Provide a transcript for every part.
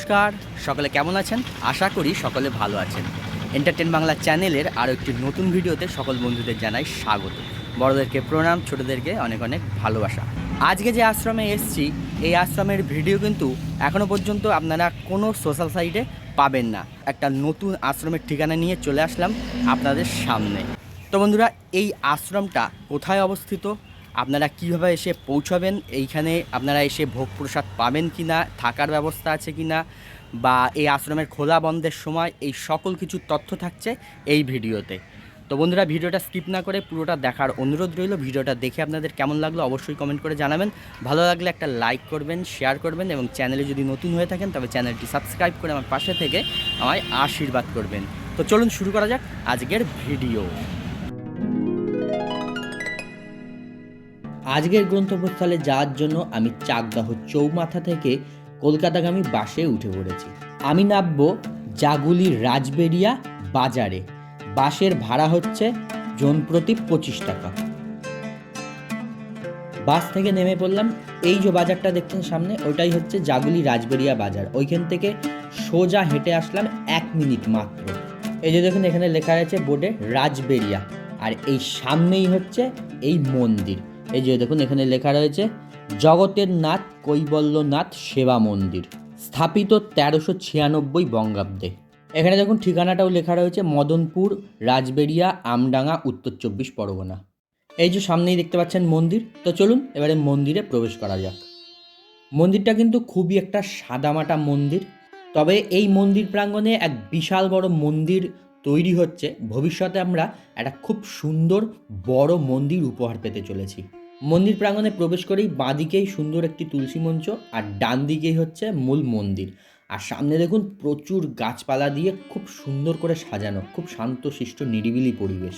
নমস্কার। সকলে কেমন আছেন? আশা করি সকলে ভালো আছেন। এন্টারটেন বাংলা চ্যানেলের আরও একটি নতুন ভিডিওতে সকল বন্ধুদের জানাই স্বাগত। বড়দেরকে প্রণাম, ছোটদেরকে অনেক অনেক ভালোবাসা। আজকে যে আশ্রমে এসছি, এই আশ্রমের ভিডিও কিন্তু এখনও পর্যন্ত আপনারা কোনো সোশ্যাল সাইটে পাবেন না। একটা নতুন আশ্রমের ঠিকানা নিয়ে চলে আসলাম আপনাদের সামনে। তো বন্ধুরা, এই আশ্রমটা কোথায় অবস্থিত? আপনারা কীভাবে এসে পৌঁছাবেন? এইখানে আপনারা এসে ভোগ প্রসাদ পাবেন কি না থাকার ব্যবস্থা আছে কি না বা এই আশ্রমের খোলা বন্ধের সময় এই সকল কিছু তথ্য থাকছে এই ভিডিওতে। তো বন্ধুরা, ভিডিওটা স্কিপ না করে পুরোটা দেখার অনুরোধ রইল। ভিডিওটা দেখে আপনাদের কেমন লাগল অবশ্যই কমেন্ট করে জানাবেন। ভালো লাগলে একটা লাইক করবেন, শেয়ার করবেন এবং চ্যানেলে যদি নতুন হয়ে থাকেন তবে চ্যানেলটি সাবস্ক্রাইব করে আমার পাশে থেকে আমায় আশীর্বাদ করবেন। তো চলুন শুরু করা যাক আজকের ভিডিও। আজকের গ্রন্থপ্রস্থলে যাওয়ার জন্য আমি চাকদাহ চৌমাথা থেকে কলকাতাগামী বাসে উঠে পড়েছি। আমি নামবো জাগুলির রাজবেরিয়া বাজারে। বাসের ভাড়া হচ্ছে জন প্রতি পঁচিশ টাকা। বাস থেকে নেমে পড়লাম। এই যে বাজারটা দেখছেন সামনে ওইটাই হচ্ছে জাগুলি রাজবেরিয়া বাজার। ওইখান থেকে সোজা হেঁটে আসলাম এক মিনিট মাত্র। এই যে দেখুন, এখানে লেখা আছে বোর্ডে রাজবেরিয়া। আর এই সামনেই হচ্ছে এই মন্দির। এই যে দেখুন, এখানে লেখা রয়েছে, জগতের নাথ কৈবল্যনাথ সেবা মন্দির, স্থাপিত তেরোশো ছিয়ানব্বই বঙ্গাব্দে। এখানে দেখুন, ঠিকানাটাও লেখা রয়েছে, মদনপুর রাজবেরিয়া আমডাঙ্গা, উত্তর চব্বিশ পরগনা। এই যে সামনেই দেখতে পাচ্ছেন মন্দির, তো চলুন এবারে মন্দিরে প্রবেশ করা যাক। মন্দিরটা কিন্তু খুবই একটা সাদামাটা মন্দির, তবে এই মন্দির প্রাঙ্গণে এক বিশাল বড় মন্দির তৈরি হচ্ছে। ভবিষ্যতে আমরা একটা খুব সুন্দর বড় মন্দির উপহার পেতে চলেছি। মন্দির প্রাঙ্গণে প্রবেশ করেই বাঁদিকেই সুন্দর একটি তুলসী মঞ্চ আর ডান দিকেই হচ্ছে মূল মন্দির। আর সামনে দেখুন প্রচুর গাছপালা দিয়ে খুব সুন্দর করে সাজানো, খুব শান্তশিষ্ট, নিরিবিলি পরিবেশ।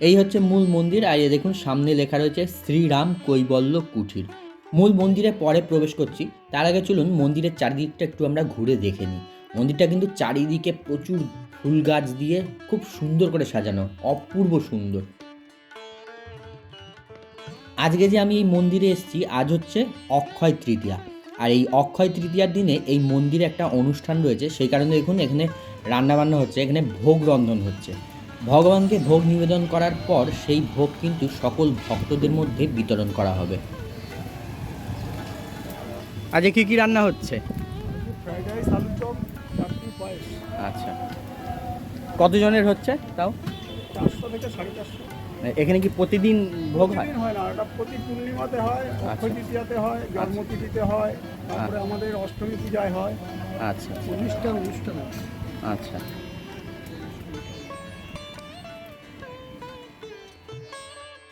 এই হচ্ছে মূল মন্দির আর এই দেখুন সামনে লেখা রয়েছে শ্রীরাম কৈবল্য কুঠির। মূল মন্দিরে পরে প্রবেশ করছি। তার আগে চলুন মন্দিরের চারিদিকটা একটু আমরা ঘুরে দেখে নিই। মন্দিরটা কিন্তু চারিদিকে প্রচুর ফুল গাছ দিয়ে খুব সুন্দর করে সাজানো অপূর্ব সুন্দর। আজকে যে আমি এই মন্দিরে এসেছি আজ হচ্ছে অক্ষয় তৃতীয়া। আর এই অক্ষয় তৃতীয়ার দিনে এই মন্দিরে একটা অনুষ্ঠান রয়েছে সেই কারণে দেখুন এখানে রান্নাবান্না হচ্ছে এখানে ভোগ রন্ধন হচ্ছে। ভগবানকে ভোগ নিবেদন করার পর সেই ভোগ কিন্তু সকল ভক্তদের মধ্যে বিতরণ করা হবে। আজকে কি কি রান্না হচ্ছে? ফ্রাইড রাইস আচ্ছা। কতজনের হচ্ছে তাও? চারশো থেকে সাড়ে চারশো। এখানে কি প্রতিদিন ভোগ হয়? হয় না এটা প্রতি পূর্ণিমাতে হয় অক্ষয় আচ্ছা। তৃতীয়াতে হয় জন্মতিথিতে হয় তারপরে আমাদের অষ্টমী পূজায় হয়। আচ্ছা। উনিশটা অনুষ্ঠান। আচ্ছা।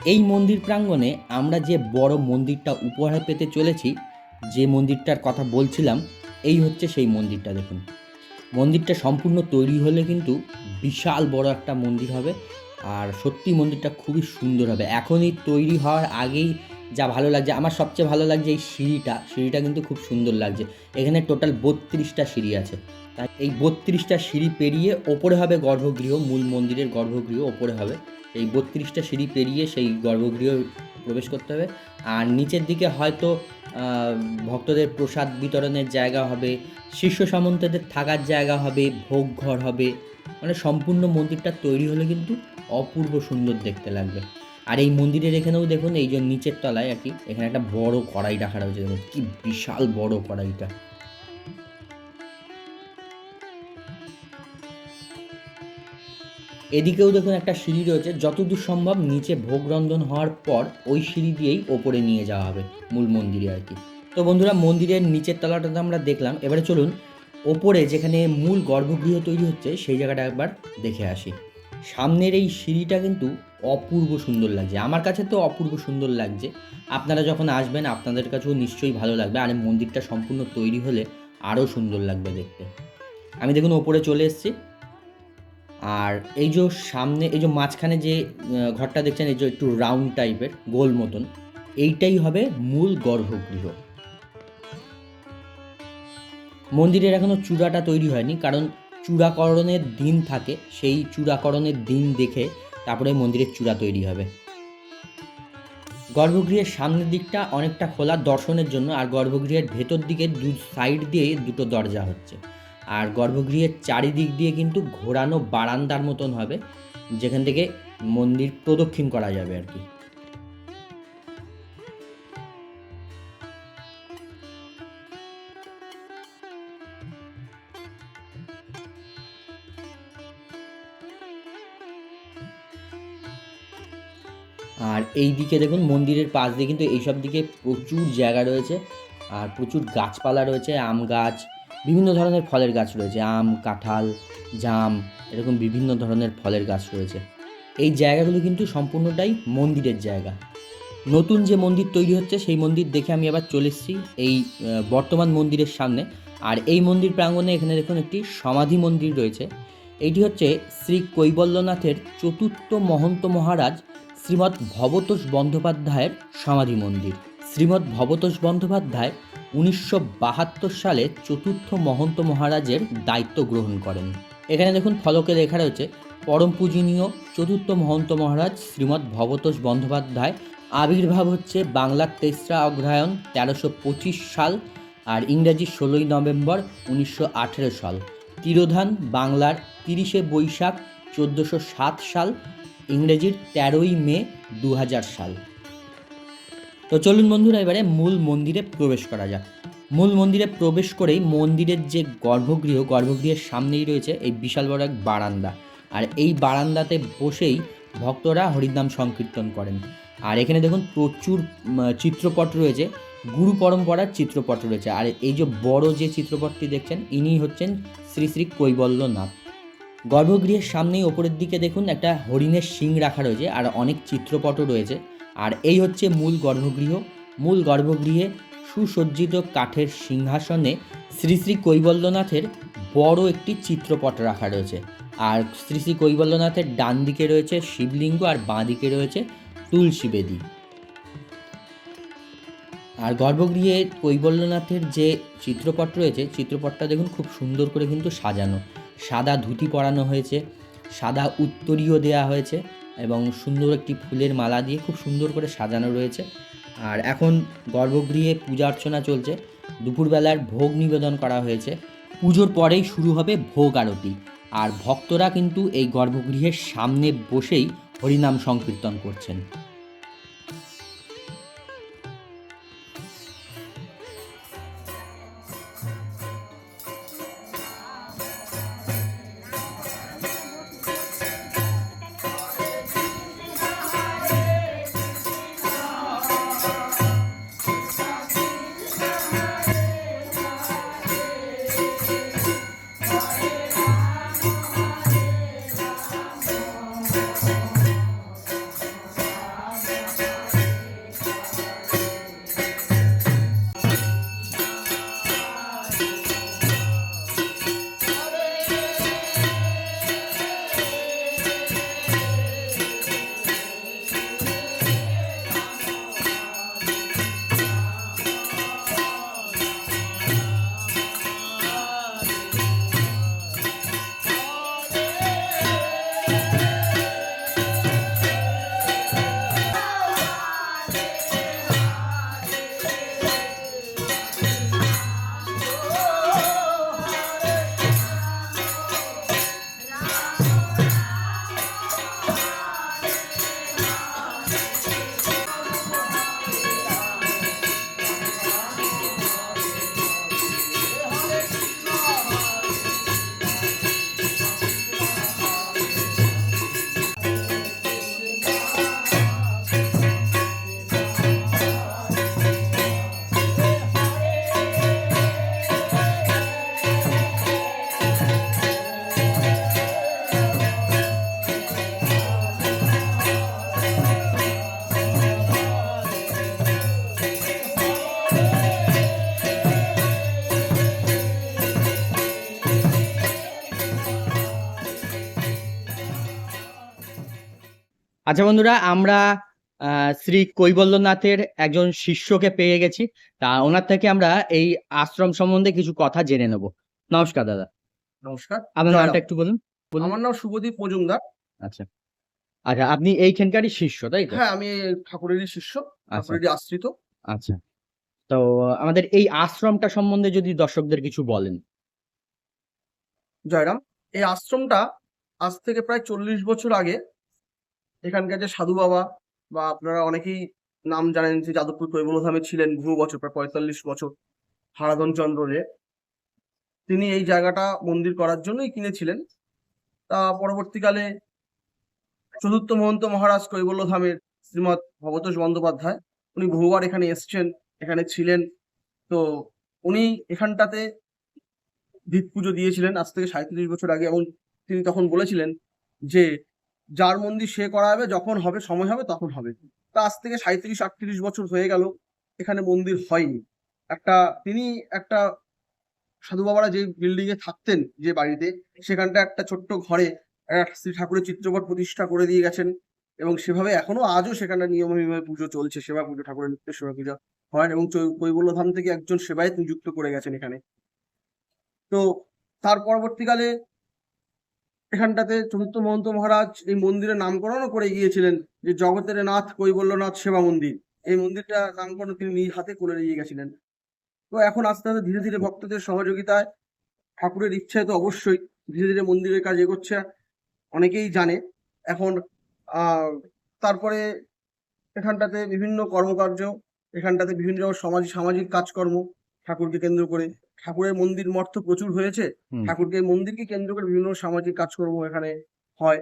এই মন্দির প্রাঙ্গণে আমরা যে বড় মন্দিরটা উপহার পেতে চলেছি যে মন্দিরটার কথা বলছিলাম এই হচ্ছে সেই মন্দিরটা দেখুন। মন্দিরটা সম্পূর্ণ তৈরি হলে কিন্তু বিশাল বড় একটা মন্দির হবে। আর সত্যি মন্দিরটা খুবই সুন্দর হবে। এখনই তৈরি হওয়ার আগেই যা ভালো লাগছে, আমার সবচেয়ে ভালো লাগছে এই সিঁড়িটা। সিঁড়িটা কিন্তু খুব সুন্দর লাগছে। এখানে টোটাল বত্রিশটা সিঁড়ি আছে। তাই এই বত্রিশটা সিঁড়ি পেরিয়ে ওপরে হবে গর্ভগৃহ, মূল মন্দিরের গর্ভগৃহ ওপরে হবে। এই বত্রিশটা সিঁড়ি পেরিয়ে সেই গর্ভগৃহ প্রবেশ করতে হবে। আর নিচের দিকে হয়তো ভক্তদের প্রসাদ বিতরণের জায়গা হবে, শিষ্য সামন্তদের থাকার জায়গা হবে, ভোগ ঘর হবে। মানে সম্পূর্ণ মন্দিরটা তৈরি হলে কিন্তু অপূর্ব সুন্দর দেখতে লাগবে। আর এই মন্দিরের এখানেও দেখুন, এই যে নিচের তলায় আর কি, এখানে একটা বড় কড়াই রাখা রয়েছে। দেখুন, কি বিশাল বড় কড়াইটা। এদিকেও দেখুন একটা সিঁড়ি রয়েছে। যতদূর সম্ভব নিচে ভোগ রন্ধন হওয়ার পর ওই সিঁড়ি দিয়েই ওপরে নিয়ে যাওয়া হবে মূল মন্দিরে আর কি। তো বন্ধুরা, মন্দিরের নিচের তলাটা তো আমরা দেখলাম। এবারে চলুন ওপরে যেখানে মূল গর্ভগৃহ তৈরি হচ্ছে, সেই জায়গাটা একবার দেখে আসি। সামনের এই সিঁড়িটা কিন্তু অপূর্ব সুন্দর লাগছে। আমার কাছে তো অপূর্ব সুন্দর লাগছে। আপনারা যখন আসবেন, আপনাদের কাছেও নিশ্চয়ই ভালো লাগবে। আর মন্দিরটা সম্পূর্ণ তৈরি হলে আরও সুন্দর লাগবে দেখতে। আমি দেখুন ওপরে চলে এসেছি। আর এই যে সামনে, এই যে মাঝখানে যে ঘরটা দেখছেন, এই যে একটু রাউন্ড টাইপের গোল মতন, এইটাই হবে মূল গর্ভগৃহ। মন্দিরের এখনও চূড়াটা তৈরি হয়নি, কারণ চূড়াকরণের দিন থাকে, সেই চূড়াকরণের দিন দেখে তারপরে মন্দিরের চূড়া তৈরি হবে। গর্ভগৃহের সামনের দিকটা অনেকটা খোলা দর্শনের জন্য, আর গর্ভগৃহের ভেতর দিকে দু সাইড দিয়ে দুটো দরজা হচ্ছে। আর গর্ভগৃহের চারিদিক দিয়ে কিন্তু ঘোরানো বারান্দার মতন হবে, যেখান থেকে মন্দির প্রদক্ষিণ করা যাবে আর কি। আর এই দিকে দেখুন, মন্দিরের পাশ দিয়ে কিন্তু এইসব দিকে প্রচুর জায়গা রয়েছে, আর প্রচুর গাছপালা রয়েছে, আম গাছ বিভিন্ন ধরনের ফলের গাছ রয়েছে, আম, কাঁঠাল, জাম, এরকম বিভিন্ন ধরনের ফলের গাছ রয়েছে। এই জায়গাগুলো কিন্তু সম্পূর্ণটাই মন্দিরের জায়গা। নতুন যে মন্দির তৈরি হচ্ছে, সেই মন্দির দেখে আমি আবার চলে এসেছি এই বর্তমান মন্দিরের সামনে। আর এই মন্দির প্রাঙ্গণে এখানে দেখুন একটি সমাধি মন্দির রয়েছে। এটি হচ্ছে শ্রী কৈবল্যনাথের চতুর্থ মহন্ত মহারাজ শ্রীমৎ ভবতোষ বন্দ্যোপাধ্যায়ের সমাধি মন্দির। শ্রীমৎ ভবতোষ বন্দ্যোপাধ্যায় উনিশশো বাহাত্তর সালে চতুর্থ মহন্ত মহারাজের দায়িত্ব গ্রহণ করেন। এখানে দেখুন ফলকে লেখা রয়েছে, পরম পূজনীয় চতুর্থ মহন্ত মহারাজ শ্রীমৎ ভবতোষ বন্দ্যোপাধ্যায়, আবির্ভাব হচ্ছে বাংলার তেসরা অগ্রহায়ণ তেরোশো পঁচিশ সাল আর ইংরাজি ষোলোই নভেম্বর উনিশশো আঠেরো সাল। তিরোধান বাংলার তিরিশে বৈশাখ চোদ্দোশো সাত সাল, ইংরেজির তেরোই মে দু হাজার সাল। তো চলুন বন্ধুরা, এবারে মূল মন্দিরে প্রবেশ করা যাক। মূল মন্দিরে প্রবেশ করেই মন্দিরের যে গর্ভগৃহ, গর্ভগৃহের সামনেই রয়েছে এই বিশাল বড় এক বারান্দা। আর এই বারান্দাতে বসেই ভক্তরা হরিনাম সংকীর্তন করেন। আর এখানে দেখুন, প্রচুর চিত্রপট রয়েছে। গুরু পরম্পরার চিত্রপট রয়েছে। আর এই যে বড় যে চিত্রপটটি দেখছেন ইনি হচ্ছেন শ্রী শ্রী কৈবল্যনাথ। গর্ভগৃহের সামনেই ওপরের দিকে দেখুন, একটা হরিণের শিং রাখা রয়েছে। আর অনেক চিত্রপটও রয়েছে। আর এই হচ্ছে মূল গর্ভগৃহ। মূল গর্ভগৃহে সুসজ্জিত কাঠের সিংহাসনে শ্রী শ্রী কৈবল্যনাথের বড় একটি চিত্রপট রাখা রয়েছে। আর শ্রী শ্রী কৈবল্যনাথের ডান দিকে রয়েছে শিবলিঙ্গ আর বাঁ দিকে রয়েছে তুলসী বেদী। আর গর্ভগৃহে কৈবল্যনাথের যে চিত্রপট রয়েছে, চিত্রপটটা দেখুন খুব সুন্দর করে কিন্তু সাজানো। সাদা ধুতি পরানো হয়েছে, সাদা উত্তরীয় দেওয়া হয়েছে। এবং সুন্দর একটি ফুলের মালা দিয়ে খুব সুন্দর করে সাজানো রয়েছে। আর এখন গর্ভগৃহে পূজা অর্চনা চলছে। দুপুরবেলার ভোগ নিবেদন করা হয়েছে। পুজোর পরেই শুরু হবে ভোগ আরতি। আর ভক্তরা কিন্তু এই গর্ভগৃহের সামনে বসেই হরিনাম সংকীর্তন করছেন। আচ্ছা বন্ধুরা আমরা আহ, শ্রী কৈবল্যনাথের একজন শিষ্যকে পেয়ে গেছি। তা ওনার থেকে আমরা এই আশ্রম সম্বন্ধে কিছু কথা জেনে নেব। নমস্কার দাদা। নমস্কার। আপনার নামটা একটু বলুন। আমার নাম শুভদীপ মজুমদার। আচ্ছা। আচ্ছা আপনি এইখানকারই শিষ্য তাই তো? হ্যাঁ আমি ঠাকুরেরই শিষ্য আচ্ছা। ঠাকুরেরই আশ্রিত। আচ্ছা। তো আমাদের এই আশ্রমটা সম্বন্ধে যদি দর্শকদের কিছু বলেন। জয়রাম এই আশ্রমটা আজ থেকে প্রায় চল্লিশ বছর আগে এখানকার যে সাধু বাবা বা আপনারা অনেকেই নাম জানেন যে যাদবপুর কৈবলধামে ছিলেন বহু বছর, প্রায় পঁয়তাল্লিশ বছর হারাধন চন্দ্র রে। তিনি এই জায়গাটা মন্দির করার জন্যই কিনেছিলেন। তা পরবর্তীকালে চতুর্থ মহন্ত মহারাজ কৈবল্যধামের শ্রীমৎ ভবতোষ বন্দ্যোপাধ্যায়, উনি বহুবার এখানে এসছেন, এখানে ছিলেন। তো উনি এখানটাতে ভিত পুজো দিয়েছিলেন। আজ থেকে সাঁত্রিশ বছর আগে এবং তিনি তখন বলেছিলেন যে যার মন্দির সে করাবে, যখন হবে, সময় হবে, তখন হবে। তা আজ থেকে সাঁত্রিশ আটত্রিশ বছর হয়ে গেল, এখানে মন্দির হয়নি। একটা, তিনি একটা সাধু বাবারা যে বিল্ডিং এ থাকতেন যে বাড়িতে, সেখানটা একটা ছোট্ট ঘরে শ্রী ঠাকুরের চিত্রপট প্রতিষ্ঠা করে দিয়ে গেছেন এবং সেভাবে এখনও আজও সেখানে নিয়মিতভাবে পুজো চলছে, সেবা পুজো, ঠাকুরের নিত্য সেবা পুজো হয় এবং কৈবল্যধাম থেকে একজন সেবায়ত নিযুক্ত করে গেছেন এখানে। তো তার পরবর্তীকালে এখানটাতে চতুর্থ মহন্ত মহারাজ এই মন্দিরের নামকরণও করে গিয়েছিলেন, যে জগতের নাথ, কৈবল্যনাথ সেবা মন্দির। এই মন্দিরটা নামকরণ তিনি নিজ হাতে করে নিয়ে গেছিলেন। তো এখন আস্তে আস্তে ধীরে ধীরে ভক্তদের সহযোগিতায় ঠাকুরের ইচ্ছায় তো অবশ্যই, ধীরে ধীরে মন্দিরের কাজ এগোচ্ছে, অনেকেই জানে। এখন তারপরে এখানটাতে বিভিন্ন কর্মকার্য, এখানটাতে বিভিন্ন সমাজ সামাজিক কাজকর্ম ঠাকুরকে কেন্দ্র করে ঠাকুরের মন্দির মঠ তো প্রচুর হয়েছে। ঠাকুরকে মন্দিরকে কেন্দ্র করে বিভিন্ন সামাজিক কাজকর্ম এখানে হয়।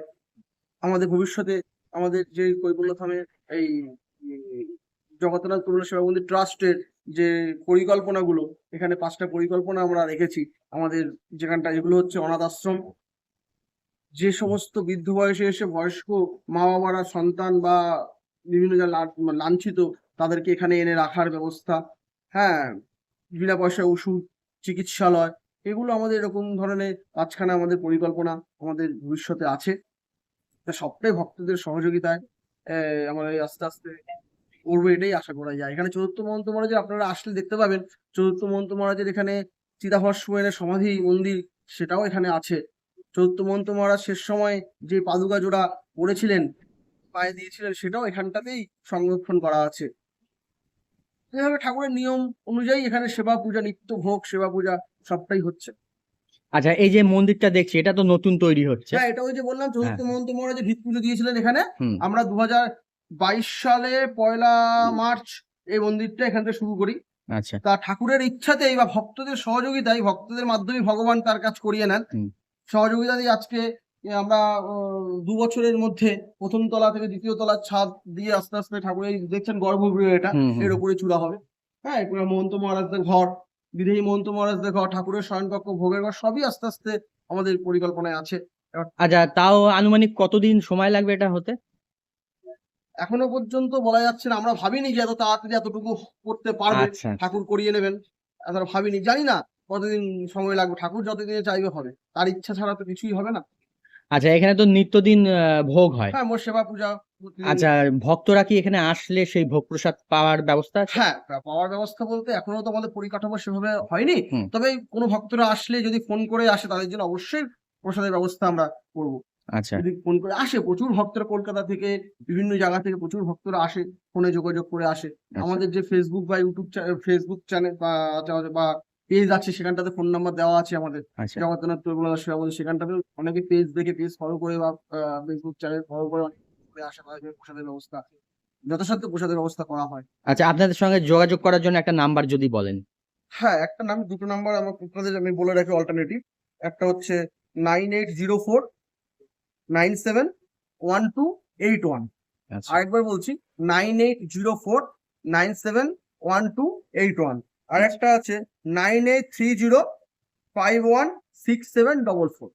আমাদের ভবিষ্যতে আমাদের যে কৈবল্যধামের এই জগন্নাথ করুণা সেবা মন্দির ট্রাস্টের যে পরিকল্পনাগুলো এখানে পাঁচটা পরিকল্পনা আমরা রেখেছি। আমাদের যেখানটা এগুলো হচ্ছে অনাথ আশ্রম। যে সমস্ত বৃদ্ধ বয়সে এসে বয়স্ক মা বাবারা সন্তান বা বিভিন্ন যা লাঞ্ছিত তাদেরকে এখানে এনে রাখার ব্যবস্থা। হ্যাঁ বিনা পয়সায় ওষুধ চিকিৎসালয়, এগুলো আমাদের এরকম ধরনের পাঁচখানা আমাদের পরিকল্পনা আমাদের ভবিষ্যতে আছে। সবটাই ভক্তদের সহযোগিতায় আমরা আস্তে আস্তে করব এটাই আশা করা যায়। এখানে চতুর্থ মহন্ত মহারাজের, আপনারা আসলে দেখতে পাবেন, চতুর্থ মহন্ত মহারাজের এখানে চিতাভস্ম সোয়েনের সমাধি মন্দির সেটাও এখানে আছে। চতুর্থ মহন্ত মহারাজ শেষ সময় যে পাদুকা জোড়া পড়েছিলেন, পায়ে দিয়েছিলেন, সেটাও এখানটাতেই সংরক্ষণ করা আছে। এভাবে ঠাকুরের নিয়ম অনুযায়ী এখানে সেবা পূজা নিত্য ভোগ সেবা পূজা সবটাই হচ্ছে। আচ্ছা এই যে মন্দিরটা দেখছি এটা তো নতুন তৈরি হচ্ছে। হ্যাঁ এটা ওই যে বললাম চতুর্থ মহন্ত মহারাজের ভিত পুজো দিয়েছিলেন এখানে আমরা দু বাইশ সালে পয়লা মার্চ এই মন্দিরটা এখান থেকে শুরু করি। আচ্ছা। তা ঠাকুরের ইচ্ছাতেই বা ভক্তদের সহযোগিতায় ভক্তদের মাধ্যমে ভগবান তার কাজ করিয়ে নেন। সহযোগিতা দিয়ে আজকে আমরা দু বছরের মধ্যে প্রথম তলা থেকে দ্বিতীয় তলার ছাদ দিয়ে আস্তে আস্তে ঠাকুরের দেখছেন গর্ভগৃহ এটা এর উপরে চূড়া হবে। হ্যাঁ এরপরে মহন্ত মহারাজদের ঘর বিদেহী মহন্ত মহারাজদের ঘর ঠাকুরের শয়নকক্ষ ভোগের ঘর সবই আস্তে আস্তে আমাদের পরিকল্পনায় আছে। আচ্ছা তাও আনুমানিক কতদিন সময় লাগবে এটা হতে? এখনও পর্যন্ত বলা যাচ্ছে না আমরা ভাবিনি যে এত তাড়াতাড়ি এতটুকু করতে পারবে আচ্ছা। ঠাকুর করিয়ে নেবেন। এতটা ভাবিনি জানি না কতদিন সময় লাগবে ঠাকুর যতদিনে চাইবে হবে তার ইচ্ছা ছাড়া তো কিছুই হবে না। আচ্ছা এখানে তো নিত্যদিন ভোগ হয়। হ্যাঁ পূজা আচ্ছা ভক্তরা কি এখানে আসলে সেই ভোগ প্রসাদ পাওয়ার ব্যবস্থা হ্যাঁ পাওয়ার ব্যবস্থা বলতে এখনও তো আমাদের পরিকাঠামো সেভাবে হয়নি। তবে কোনো ভক্তরা আসলে যদি ফোন করে আসে তাদের জন্য অবশ্যই প্রসাদের ব্যবস্থা আমরা করব। আচ্ছা। যদি ফোন করে আসে প্রচুর ভক্তরা কলকাতা থেকে বিভিন্ন জায়গা থেকে প্রচুর ভক্তরা আসে ফোনে যোগাযোগ করে আসে। আচ্ছা। আমাদের যে ফেসবুক বা ইউটিউব ফেসবুক চ্যানেল বা বা পেজ আছে সেখানটাতে ফোন নাম্বার দেওয়া আছে আমাদের। আচ্ছা। জগন্নাথ প্রভুনাথ সেবা সেখানটাতে অনেকে পেজ দেখে পেজ ফলো করে বা ফেসবুক চ্যানেল ফলো করে অনেক করে তাদের প্রসাদের ব্যবস্থা যথাসাধ্য প্রসাদের ব্যবস্থা করা হয়। আচ্ছা আপনাদের সঙ্গে যোগাযোগ করার জন্য একটা নাম্বার যদি বলেন। হ্যাঁ একটা নাম দুটো নাম্বার আমার আপনাদের আমি বলে রাখি অল্টারনেটিভ একটা হচ্ছে nine eight zero four nine seven one two eight one আরেকবার বলছি nine eight zero four nine seven one two eight one আর একটা আছে nine eight three zero five one six seven double four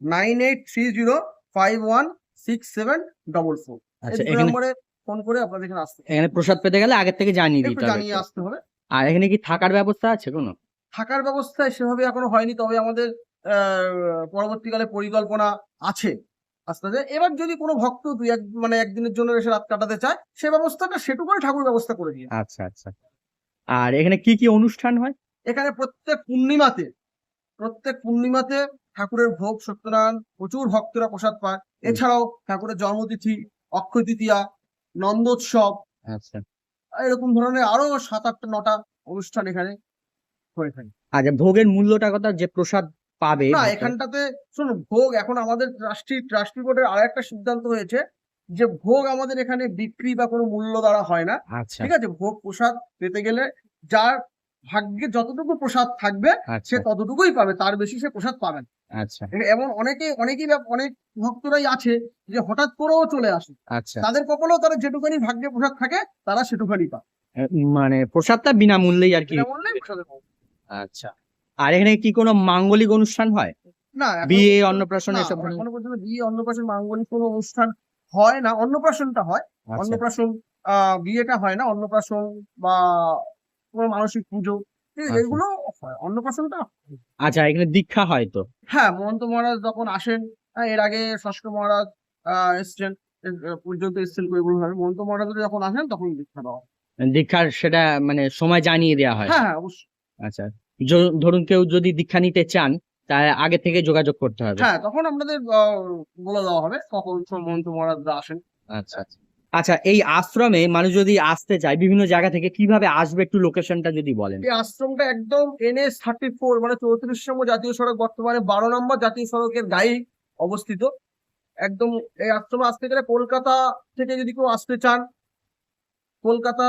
nine eight three zero five one six seven double four এই নম্বরে phone করে আপনাদের এখানে আসতে এখানে প্রসাদ পেতে গেলে আগের থেকে জানিয়ে দিতে হবে। জানিয়ে আসতে হবে। আর এখানে কি থাকার ব্যবস্থা আছে কোনো? থাকার ব্যবস্থা সেভাবে এখনও হয়নি তবে আমাদের আহ, পরবর্তীকালে পরিকল্পনা আছে আস্তে আস্তে। এবার যদি কোনো ভক্ত দুই এক মানে একদিনের জন্য এসে রাত কাটাতে চায় সে ব্যবস্থাটা সেটুকুই ঠাকুর ব্যবস্থা করে দিয়ে। আচ্ছা আচ্ছা। আর এখানে কি কি অনুষ্ঠান হয়? এখানে প্রত্যেক পূর্ণিমাতে প্রত্যেক পূর্ণিমাতে ঠাকুরের ভোগ সত্যনারায়ণ প্রচুর ভক্তরা প্রসাদ পায়। এছাড়াও ঠাকুরের জন্মতিথি অক্ষয় তৃতীয়া নন্দোৎসব। আচ্ছা। এরকম ধরনের আরও সাত আটটা নটা অনুষ্ঠান এখানে হয়ে থাকে। আচ্ছা ভোগের মূল্যটা কথা যে প্রসাদ পাবে না এখানটাতে শোনো ভোগ এখন আমাদের ট্রাস্টি ট্রাস্টি বোর্ডের আর একটা সিদ্ধান্ত হয়েছে যে ভোগ আমাদের এখানে বিক্রি বা কোনো মূল্য দ্বারা হয় না আচ্ছা। ঠিক আছে? ভোগ প্রসাদ পেতে গেলে যার ভাগ্যে যতটুকু প্রসাদ থাকবে সে আচ্ছা ততটুকুই পাবে তার বেশি সে প্রসাদ পাবে না। আচ্ছা। এ- এমন অনেকে অনেকেই অনেক ভক্তরাই আছে যে হঠাৎ করেও চলে আসে। আচ্ছা। তাদের কপালেও তারা যেটুখানি ভাগ্যে প্রসাদ থাকে তারা সেটুখানি পায়। মানে প্রসাদটা বিনামূল্যেই আর কি। আচ্ছা। আর এখানে কি কোনো মাঙ্গলিক অনুষ্ঠান হয়? না বিয়ে অন্নপ্রাশন এসব বিয়ে অন্নপ্রাশন মাঙ্গলিক কোনো অনুষ্ঠান হয় না অন্নপ্রাশনটা হয়। আচ্ছা। অন্নপ্রাশন বিয়েটা হয় না অন্নপ্রাশন বা কোনো মানসিক পুজো আচ্ছা। এগুলো হয় অন্নপ্রাশনটা আচ্ছা এখানে দীক্ষা হয় তো? হ্যাঁ মহন্ত মহারাজ যখন আসেন হ্যাঁ, এর আগে ষষ্ঠ মহারাজ আহ এসছেন পর্যন্ত এসছেন কৈবল ভাবে মহন্ত মহারাজরা যখন আসেন তখন দীক্ষা দেওয়া হয়। দীক্ষার সেটা মানে সময় জানিয়ে দেওয়া হয়? হ্যাঁ হ্যাঁ অবশ্যই। আচ্ছা ধরুন কেউ যদি দীক্ষা নিতে চান তাহলে আগে থেকে যোগাযোগ করতে হবে। হ্যাঁ তখন আপনাদের বলে দেওয়া হবে কখন মহন্ত মহারাজরা আসেন। আচ্ছা আচ্ছা। আচ্ছা এই আশ্রমে মানুষ যদি আসতে চায় বিভিন্ন জায়গা থেকে কীভাবে আসবে একটু লোকেশনটা যদি বলেন? এই আশ্রমটা একদম এনএস থার্টি ফোর মানে চৌত্রিশ চৌত্রিশতম জাতীয় সড়ক বর্তমানে বারো নম্বর জাতীয় সড়কের গায়ে অবস্থিত। একদম এই আশ্রমে আসতে গেলে কলকাতা থেকে যদি কেউ আসতে চান কলকাতা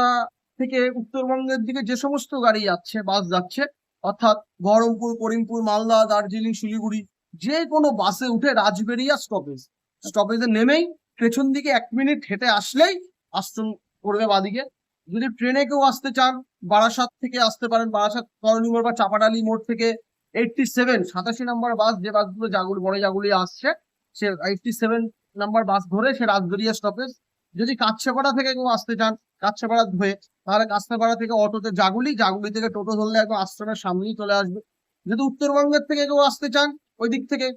থেকে উত্তরবঙ্গের দিকে যে সমস্ত গাড়ি যাচ্ছে বাস যাচ্ছে অর্থাৎ বহরমপুর করিমপুর, মালদা, দার্জিলিং, শিলিগুড়ি, যে কোনো বাসে উঠে রাজবেরিয়া স্টপেজ স্টপেজে নেমেই পেছন দিকে এক মিনিট হেঁটে আসলেই আশ্রম করবে বাদিকে। যদি ট্রেনে কেউ আসতে চান, বারাসাত থেকে আসতে পারেন। বারাসাত করণী মোড় বা চাপাডালি মোড় থেকে এইটটি সেভেন সাতাশি নম্বর বাস যে বাসগুলো জাগুলি বড় জাগুলি আসছে, সে এইটটি সেভেন নাম্বার বাস ধরে সে রাজদরিয়া স্টপেজ যদি কাছাপাড়া থেকে কেউ আসতে চান কাছাপাড়া ধুয়ে তাহলে কাছাপাড়া থেকে অটোতে জাগুলি জাগুলি থেকে টোটো ধরলে একদম আশ্রমের সামনেই চলে আসবে। যদি উত্তরবঙ্গের থেকে কেউ আসতে চান ওই দিক থেকে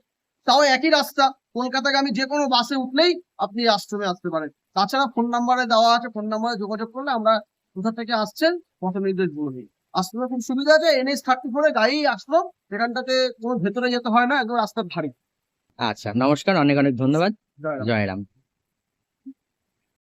তাও একই রাস্তা। কলকাতাগামী যে কোনো বাসে উঠলেই আপনি আশ্রমে আসতে পারেন। তাছাড়া ফোন নাম্বারে দেওয়া আছে ফোন নাম্বারে যোগাযোগ করলে আমরা কোথা থেকে আসছেন পথ নির্দেশ বলে আশ্রমে খুব সুবিধা আছে এনএস থার্টি ফোরে গাড়ি আশ্রম সেখানটাতে কোনো ভেতরে যেতে হয় না একদম রাস্তার ধারে। আচ্ছা নমস্কার অনেক অনেক ধন্যবাদ। জয় জয়রাম